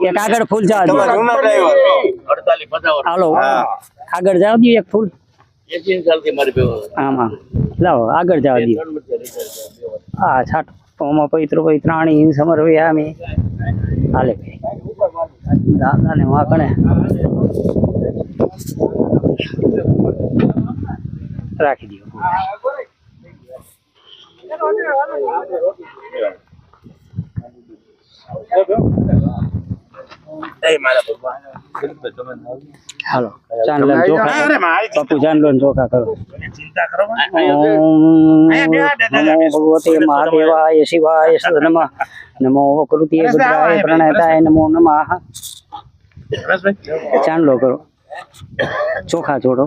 એક આગળ ફૂલ જવા દો. તમારા જૂના ડ્રાઈવર અડતાલીસ પચાસ હાલો. હા. આગળ જવા દો એક ફૂલ. એસી સાલથી મારી ભેગો આમાં લાવો આગળ જવા દો. ત્રણ વર્ષે retired થયો. હા છાટ ઓમાં પવિત્ર પવિત્રાણી સમર્વયામી હાલે. દાદા ને વાંકણે. રાખી દો. હાલો ચાંદલો ને ચોખા કરો. પપ્પુ ચાંદલો ને ચોખા કરો. નમો ભગવતે મહાદેવાય શિવાય સદનમઃ નમો. કૃતિય ભદ્રાય પ્રણયતાય નમો નમઃ. ચાંદલો કરો. ચોખા જોડો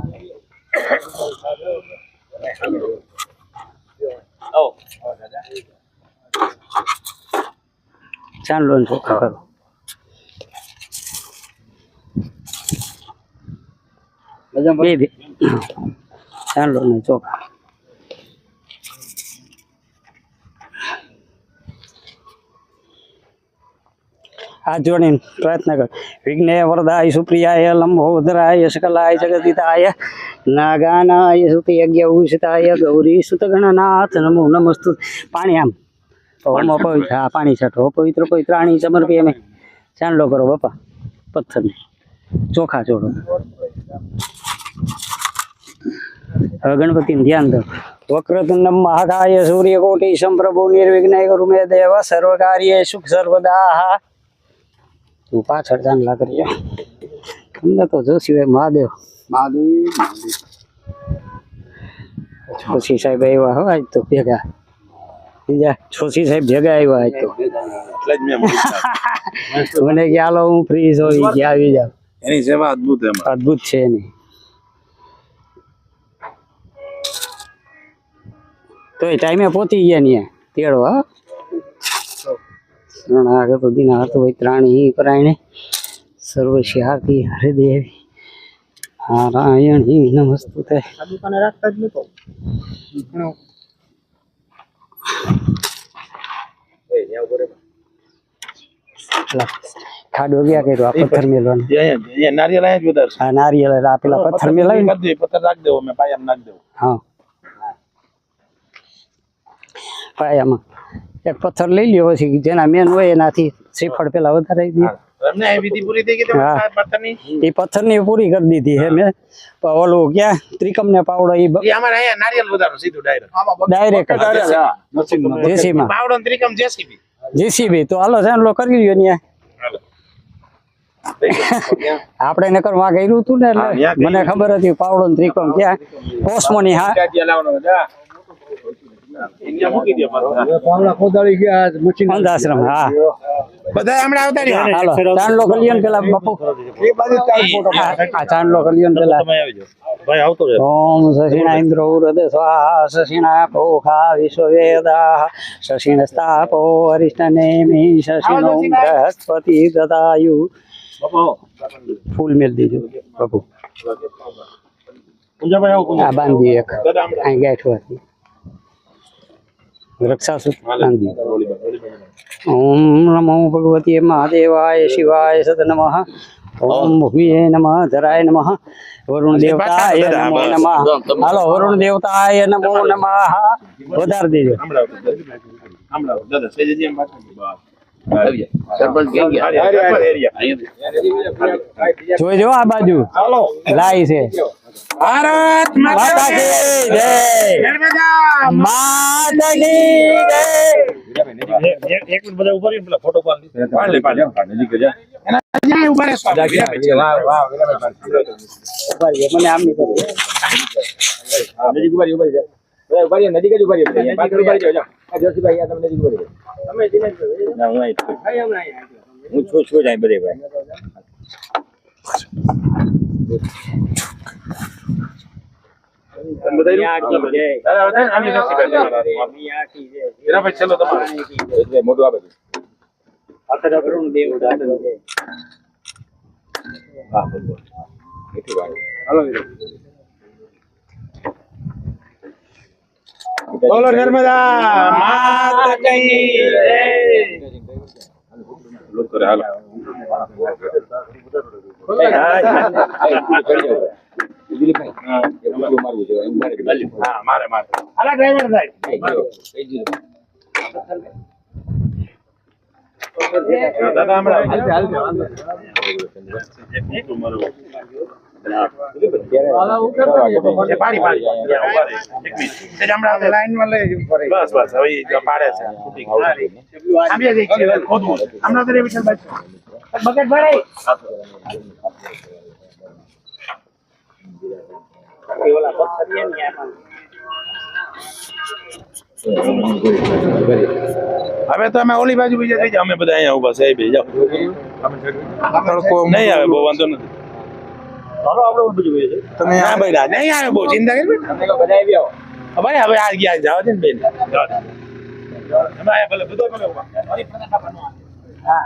ચાંદલો ને ચોખા કરો. બે બે ચાંદલો ને ચોખા. હાથ જોડીને પ્રયત્ન કર. વિઘ્ને વરદાય સુપ્રિયાય લંબોદરાય શકલાય જગદિતાય નાગાનાય સુતિ યજ્ઞ ઉષિતાય ગૌરી સુત ગણનાથ નમો નમસ્તુ. પાણી આમ. ઓમ પવિત્ર હા પાણી છઠો પવિત્ર પવિત્રાણી સમર્પી અમે ચાંદલો કરો બાપા. પથ્થરને. ચોખા જોડો હવે ગણપતિને ધ્યાન દો. વક્રતુંડ મહાકાય સૂર્યકોટી સંપ્રભુ નિર્વિઘ્ન ગુરુ મે દેવ સર્વ કાર્ય સુખ સર્વદા તું પાછળ ચાંદલા કરી તમને તો જો સિવાય મહાદેવ. છોસી સાહેબ આવ્યા હોય તો ભેગા. બીજા છોસી સાહેબ ભેગા આવ્યા હોય તો. મને કે હાલો હું ફ્રી છું કે આવી જાવ એની સેવા અદભુત અદભુત છે એની. તો એ ટાઈમે પહોંચી ગયા ને તેડો હા શરણ આગળ દીના હાથ હોય ત્રાણી પરાયણે સર્વ શ્યાતી હરિદેવી નારાયણી નમસ્તુતે લા, ખાડો ગયા કર્યો આ પથ્થર મેલવાનો અહીંયા નારિયેળ અહીંયા જ વધારે આ નારિયેળ આ પેલા પથ્થર મેલાવી ને કરી દે પથ્થર રાખ દેવો મેં પાયામાં નાખ દેવો હા પાયામાં. એક પથ્થર લઈ લ્યો પછી જેના મેન હોય એનાથી શ્રીફળ પેલા વધારે દે. એમને અહીં વિધિ પૂરી થઈ ગઈ હા. તમારે પથ્થરની? એ પથ્થરની પૂરી કરી દીધી હે મેં. ઓલું ક્યાં? ત્રિકમ ને પાવડો એ એ અમારે અહીંયા નારિયેળ વધારો સીધું ડાયરેક્ટ ડાયરેક્ટ પાવડો ત્રિકમ જેસીબી. જેસીબી. તો હાલો ચાલો કરી લ્યો ને આપણે નકરમાં કર્યું હતું ને એટલે મને ખબર હતી પાવડો ને ત્રિકમ ક્યાં? કોસમો ની હા. બધા હમણાં આવતા રહ્યો? હાલો ચાંદલો કલ્યાણ પેલા બાપુ. આ ચાંદલો કલ્યાણ પેલા. ભાઈ આવતો રહે. ઓમ શશિના ઇન્દ્ર ઉરદ સ્વાહા શશિના પોખા વિશ્વવેદા શશિન સ્થાપો અરિષ્ટ નેમિ શશિનો બૃહસ્પતિ દદાયુ ફૂલ મેલ દીજો બાપુ. આ બાંધી એક. અહીં ગાંઠ રક્ષાસૂત્ર બાંધી ઓમ નમો ભગવતી મહાદેવાય શિવાય સદ નમઃ ઓમ ભૂમિએ નમઃ ધરાય નમઃ વરુણ દેવતાય નમો નમઃ હાલો વરુણ દેવતાય નમો નમઃ વધાર દેજો જોઈ. જોઈજો આ બાજુ લાઈ છે ભારત માતા કી જય. માતા કી જય. પાડ લે, પાડ લે. એના જ્યાં ઊભા રહેશો. મને આમ નહીં કરવું. હું છું. છું જાય બધે ભાઈ. હા. બોલો નર્મદા માત કી જય. લોક કરે, હાલો. હા મારે મારે. અલા ડ્રાઈવર સાહેબ. દાદા હમણાં. બકેટ ભરાય. એ ઓલા પથ્થરિયા ને એમાં. હવે તો અમે ઓલી બાજુ બીજા થઈ જાઓ. અમે બધા અહીંયા ઊભા છે. એ બે જાઓ. તડકો નહીં આવે બહુ વાંધો નથી. તમે હા ભાઈ નહીં આવે બહુ ચિંતા કરી ભાઈ હવે આ ગયા જાવ છે ને બેન. ભલે બધો ભલે ઊભા. હા.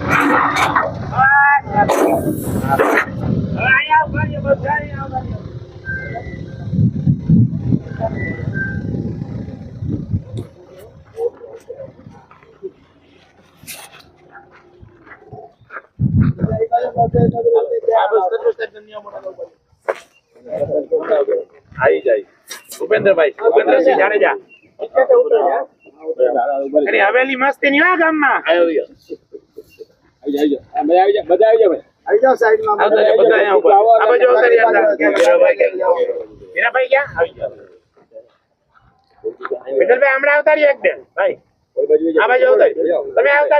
આવી જાય ભૂપેન્દ્રભાઈ ભૂપેન્દ્રસિંહ જાડેજા હવેલી મસ્તી ની ગામમાં બધા અહીંયા. આ બાજુ હીરાભાઈ ક્યાં? આવી હમણાં રહ્યો એક ભાઈ આ બાજુ આવતા રહ્યો. તમે આવતા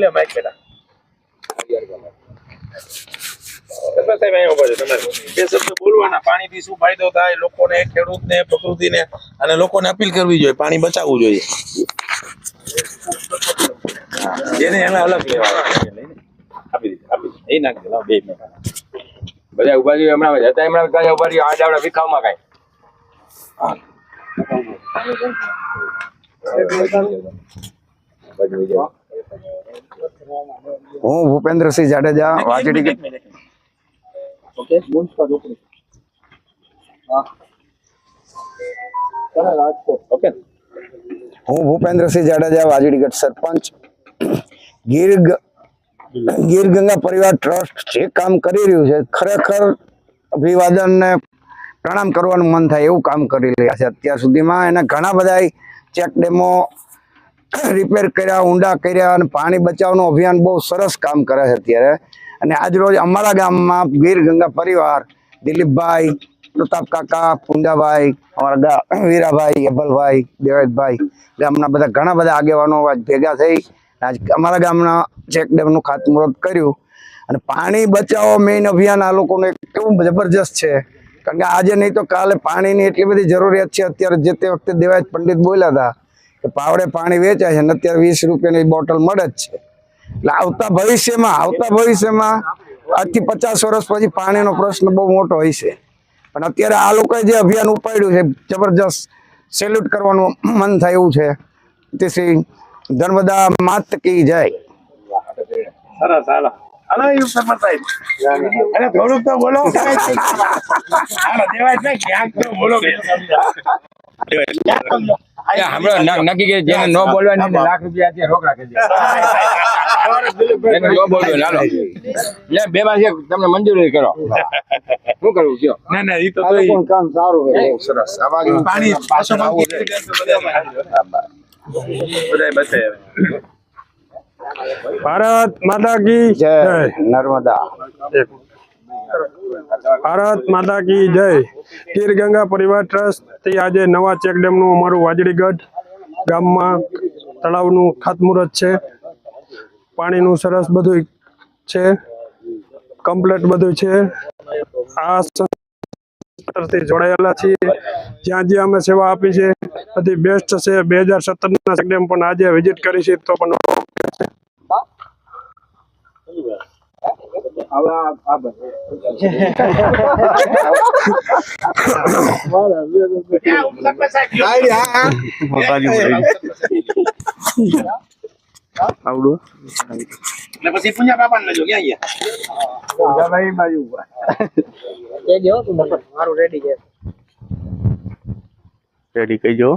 લે માઈક બેટા. સાહેબ અહીંયા ઊભા છો તમારે બે શબ્દ બોલવાના પાણીથી શું ફાયદો થાય લોકોને ખેડૂતને પ્રકૃતિને અને લોકોને અપીલ કરવી જોઈએ પાણી બચાવવું જોઈએ. એને એને અલગ લેવા. આપી દીધી આપી દીધી. એ નાખી દે બે મિનિટ. બધા ઊભા રહી હમણાં હતા હમણાં ઊભા રહી આડા આવડા વિખાવમાં કાંઈ. હા. હું Bhupendrasinh Jadeja minute. Okay okay હું. ભૂપેન્દ્રસિંહ જાડેજા વાજડીગઢ સરપંચ. ગીર ગીર ગંગા પરિવાર ટ્રસ્ટ જે કામ કરી રહ્યું છે ખરેખર અભિવાદનને પ્રણામ કરવાનું મન થાય એવું કામ કરી રહ્યા છે. અત્યાર સુધીમાં એના ઘણા બધા ચેક ડેમો રિપેર કર્યા, ઊંડા કર્યા અને પાણી બચાવનું અભિયાન બહુ સરસ કામ કરે છે અત્યારે. અને આજ રોજ અમારા ગામમાં ગીર ગંગા પરિવાર, દિલીપભાઈ, પ્રતાપ કાકા, પુંજાભાઈ, અમારા વીરાભાઈ, અભલભાઈ દેવેશભાઈ ગામના બધા ઘણા બધા આગેવાનો આજ ભેગા થઈ આજ અમારા ગામના ચેક ડેમનું ખાતમુહૂર્ત કર્યું. અને પાણી બચાવો મેઇન અભિયાન આ લોકોનું કેવું જબરજસ્ત છે. કારણ કે આજે નહીં તો કાલે પાણીની એટલી બધી જરૂરિયાત છે. અત્યારે જે તે વખતે દેવાજ પંડિત બોલ્યા હતા કે પાવડે પાણી વેચાય છે અને અત્યારે વીસ રૂપિયાની બોટલ મળે જ છે. એટલે આવતા ભવિષ્યમાં આવતા ભવિષ્યમાં આજથી પચાસ વર્ષ પછી પાણીનો પ્રશ્ન બહુ મોટો હોય છે. પણ અત્યારે આ લોકોએ જે અભિયાન ઉપાડ્યું છે જબરજસ્ત સેલ્યુટ કરવાનું મન થાય એવું છે. તે શ્રી ધર્મદા માત કી જાય. સરસ હાલો. બોલો. નક્કી કે જેને નો બોલવાની લાખ રૂપિયા રોકડા કરી બે માં તમને મંજૂરી કરો. શું કરવું કયો? ના ના ઈ તો તો કામ સારું છે. સરસ. પાણી ભારત માતા કી જય જય. નર્મદા. ભારત માતા કી જય. ગીર ગંગા પરિવાર ટ્રસ્ટથી આજે નવા ચેકડેમનું અમારું વાજડીગઢ ગામમાં તળાવનું ખાતમુહૂર્ત છે. પાણીનું સરસ બધું છે. કમ્પ્લેટ બધું છે. આ સંસ્થાથી જોડાયેલા છીએ. જ્યાં જ્યાં અમે સેવા આપી છે, બધી બેસ્ટ છે. બે હજાર સત્તરના ચેકડેમ પણ આજે વિઝિટ કરી છે, તો પણ એટલે પછી પુંજા બાપા ને ક્યાં ગયા? રેડી કહીજો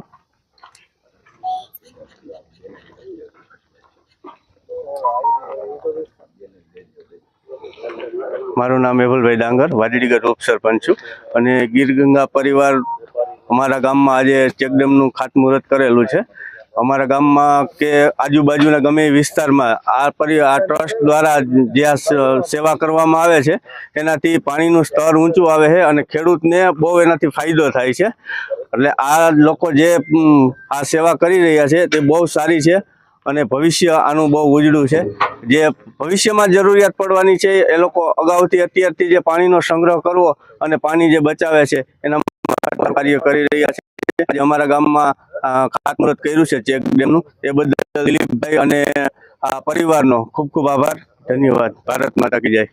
મારું નામ મેહુલભાઈ ડાંગર વાડીડીગઢ ઉપસરપંચ છું. અને ગીર ગંગા પરિવાર અમારા ગામમાં આજે ચેકડેમનું ખાતમુહૂર્ત કરેલું છે. અમારા ગામમાં કે આજુબાજુના ગમે વિસ્તારમાં આ પરી, આ ટ્રસ્ટ દ્વારા જે આ સેવા કરવામાં આવે છે, એનાથી પાણીનું સ્તર ઊંચું આવે છે અને ખેડૂતને બહુ એનાથી ફાયદો થાય છે. એટલે આ લોકો જે આ સેવા કરી રહ્યા છે તે બહુ સારી છે. અને ભવિષ્ય આનું બહુ ઉજળું છે. જે ભવિષ્યમાં જરૂરિયાત પડવાની છે, એ લોકો અગાઉથી અત્યારથી જે પાણીનો સંગ્રહ કરવો અને પાણી જે બચાવે છે, એના કાર્ય કરી રહ્યા છે. આજે અમારા ગામમાં ખાતમુહૂર્ત કર્યું છે, ચેક ડેમનું. એ બદલ દિલીપભાઈ અને આ પરિવારનો ખૂબ ખૂબ આભાર. ધન્યવાદ. ભારત માતા કી જય.